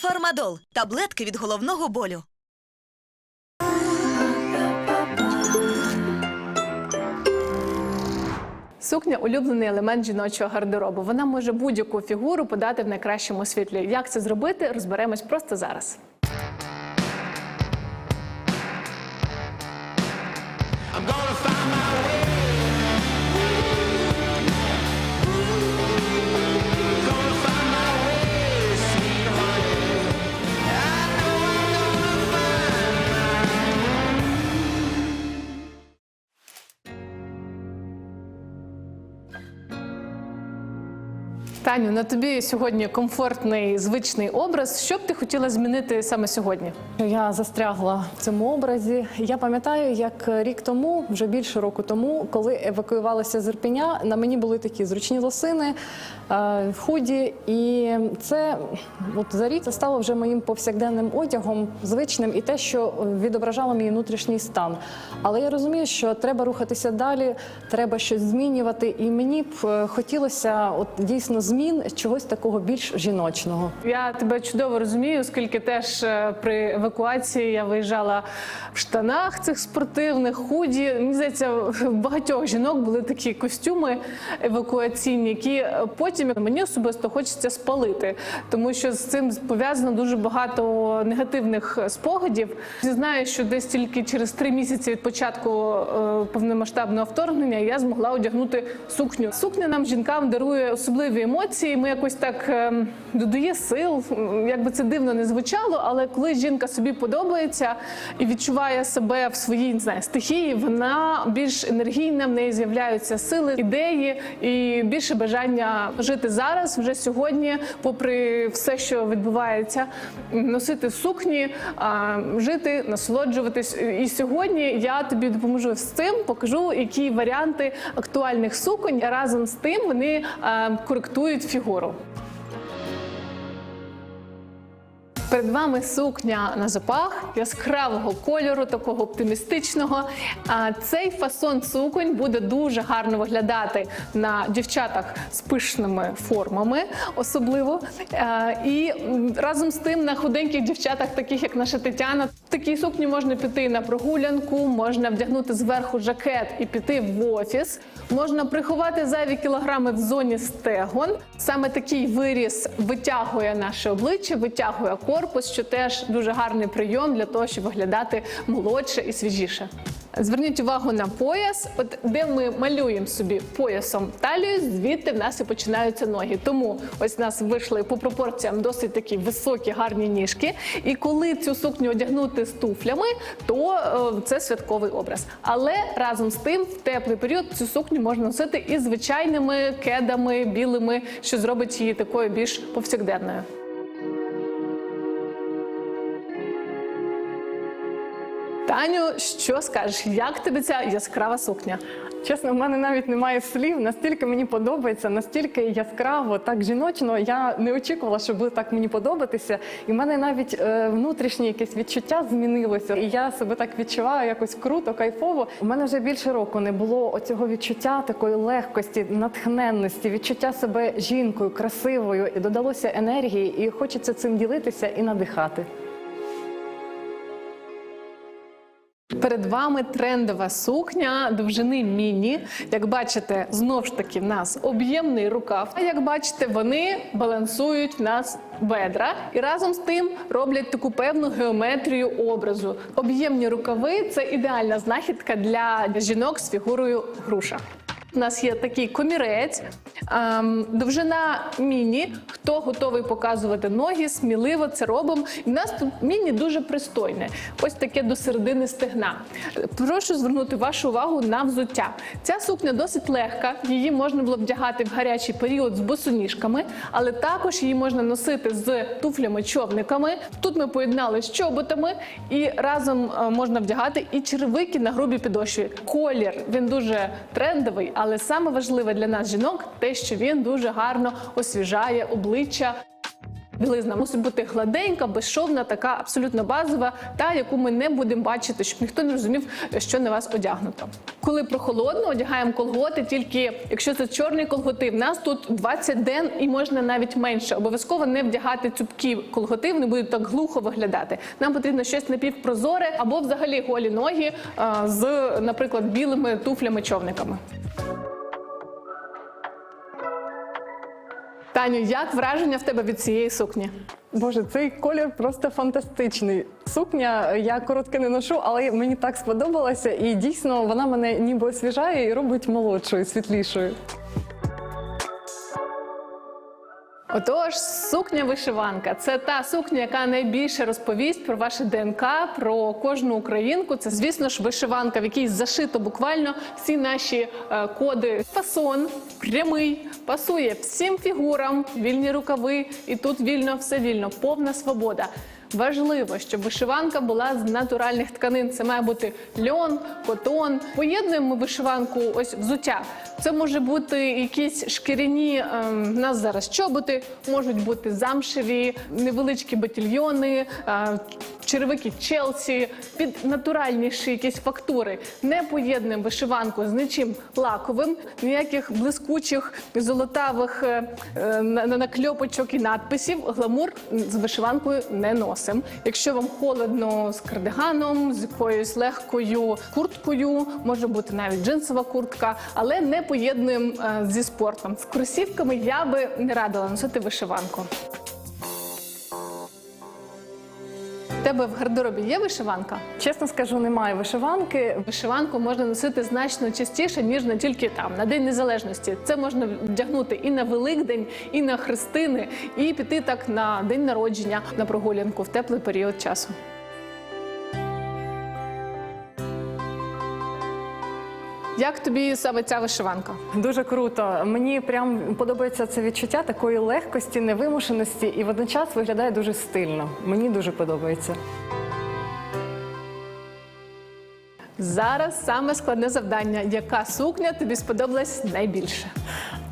Фармадол таблетки від головного болю. Сукня улюблений елемент жіночого гардеробу. Вона може будь-яку фігуру подати в найкращому світлі. Як це зробити, розберемось просто зараз. Таню, на тобі сьогодні комфортний звичний образ. Що б ти хотіла змінити саме сьогодні? Я застрягла в цьому образі. Я пам'ятаю, як рік тому, вже більше року тому, коли евакуювалася з Ірпеня, на мені були такі зручні лосини, е, худі, і це от за рік це стало вже моїм повсякденним одягом, звичним, і те, що відображало мій внутрішній стан. Але я розумію, що треба рухатися далі, треба щось змінювати, і мені б е, хотілося от дійсно змін чогось такого більш жіночного. Я тебе чудово розумію, оскільки теж е, при евакуації я виїжджала в штанах цих спортивних, худі. Мені здається, багатьох жінок були такі костюми евакуаційні, які е, потім мені особисто хочеться спалити, тому що з цим пов'язано дуже багато негативних спогадів. Знаю, що десь тільки через три місяці від початку е, повномасштабного вторгнення я змогла одягнути сукню. Сукня нам жінкам дарує особливі емоції. Ми якось так ем, додає сил. Як би це дивно не звучало, але коли жінка собі подобається і відчуває себе в своїй не знаю, стихії, вона більш енергійна, в неї з'являються сили, ідеї і більше бажання жити зараз, вже сьогодні, попри все, що відбувається, носити сукні, жити, насолоджуватись. І сьогодні я тобі допоможу з цим, покажу, які варіанти актуальних суконь разом з тим вони а, коректують фігуру. Перед вами сукня на зубах яскравого кольору, такого оптимістичного. А цей фасон суконь буде дуже гарно виглядати на дівчатах з пишними формами, особливо. І разом з тим на худеньких дівчатах, таких як наша Тетяна. В такій сукні можна піти на прогулянку, можна вдягнути зверху жакет і піти в офіс. Можна приховати зайві кілограми в зоні стегон. Саме такий виріс витягує наше обличчя, витягує корпус, що теж дуже гарний прийом для того, щоб виглядати молодше і свіжіше. Зверніть увагу на пояс, от де ми малюємо собі поясом талію, звідти в нас і починаються ноги. Тому ось в нас вийшли по пропорціям досить такі високі, гарні ніжки. І коли цю сукню одягнути з туфлями, то е, це святковий образ. Але разом з тим, в теплий період цю сукню можна носити і звичайними кедами білими, що зробить її такою більш повсякденною. Таню, що скажеш? Як тобі ця яскрава сукня? Чесно, в мене навіть немає слів. Настільки мені подобається, настільки яскраво, так жіночно. Я не очікувала, що буде так мені подобатися. І в мене навіть е, внутрішнє якесь відчуття змінилося. І я себе так відчуваю якось круто, кайфово. У мене вже більше року не було оцього відчуття такої легкості, натхненності, відчуття себе жінкою, красивою. І додалося енергії, і хочеться цим ділитися і надихати. Перед вами трендова сукня довжини міні. Як бачите, знов ж таки в нас об'ємний рукав. А як бачите, вони балансують в нас бедра і разом з тим роблять таку певну геометрію образу. Об'ємні рукави це ідеальна знахідка для жінок з фігурою груша. У нас є такий комірець, ем, довжина міні. Хто готовий показувати ноги, сміливо це робимо. І в нас тут міні дуже пристойне. Ось таке до середини стегна. Прошу звернути вашу увагу на взуття. Ця сукня досить легка. Її можна було вдягати в гарячий період з босоніжками, але також її можна носити з туфлями-човниками. Тут ми поєднали з чоботами і разом е, можна вдягати і черевики на грубій підошві. Колір він дуже трендовий, але саме важливе для нас жінок те, що він дуже гарно освіжає обличчя. Білизна мусить бути гладенька, безшовна, така абсолютно базова, та яку ми не будемо бачити, щоб ніхто не розумів, що на вас одягнуто. Коли прохолодно, одягаємо колготи, тільки якщо це чорні колготи, в нас тут 20 ден і можна навіть менше. Обов'язково не вдягати цупкі колготи, вони будуть так глухо виглядати. Нам потрібно щось напівпрозоре або взагалі голі ноги з, наприклад, білими туфлями-човниками. Таню, як враження в тебе від цієї сукні? Боже, цей колір просто фантастичний. Сукня я коротке не ношу, але мені так сподобалася, і дійсно вона мене ніби освіжає і робить молодшою, світлішою. Отож, сукня вишиванка це та сукня, яка найбільше розповість про ваше ДНК, про кожну українку. Це, звісно ж, вишиванка, в якій зашито буквально всі наші е, коди. Фасон прямий, пасує всім фігурам, вільні рукави, і тут вільно, все вільно, повна свобода. Важливо, щоб вишиванка була з натуральних тканин. Це має бути льон, котон. Поєднуємо вишиванку, ось взуття. Це може бути якісь шкіряні. ем, в нас зараз чоботи, можуть бути замшеві, невеличкі батільйони. е, Черевики Челсі, під натуральніші якісь фактури. Не поєднуємо вишиванку з нічим лаковим, ніяких блискучих золотавих е, е, на- на- накльопочок і надписів. Гламур з вишиванкою не носимо. Якщо вам холодно з кардиганом, з якоюсь легкою курткою, може бути навіть джинсова куртка, але не поєднуємо е, зі спортом. З кросівками я би не радила носити вишиванку. Тебе в гардеробі є вишиванка? Чесно скажу, немає вишиванки. Вишиванку можна носити значно частіше, ніж не тільки там, на День Незалежності. Це можна вдягнути і на Великдень, і на Христини, і піти так на день народження на прогулянку в теплий період часу. Як тобі саме ця вишиванка? Дуже круто. Мені прям подобається це відчуття такої легкості, невимушеності і водночас виглядає дуже стильно. Мені дуже подобається. Зараз саме складне завдання. Яка сукня тобі сподобалась найбільше?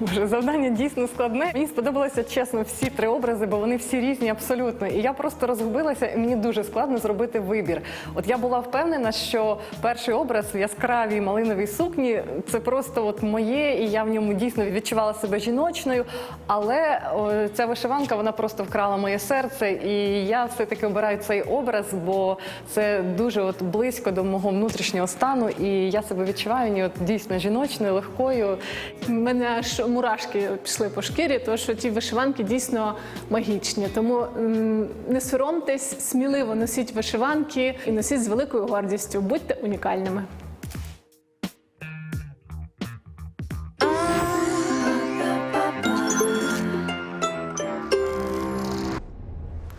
Боже, завдання дійсно складне. Мені сподобалося чесно всі три образи, бо вони всі різні абсолютно. І я просто розгубилася, і мені дуже складно зробити вибір. От я була впевнена, що перший образ в яскравій малиновій сукні це просто от моє, і я в ньому дійсно відчувала себе жіночною. Але о, ця вишиванка вона просто вкрала моє серце, і я все-таки обираю цей образ, бо це дуже от близько до мого внутрішнього стану, і я себе відчуваю ні, от, дійсно жіночною, легкою. Мене аж мурашки пішли по шкірі, тому що ті вишиванки дійсно магічні. Тому не соромтесь, сміливо носіть вишиванки і носіть з великою гордістю. Будьте унікальними.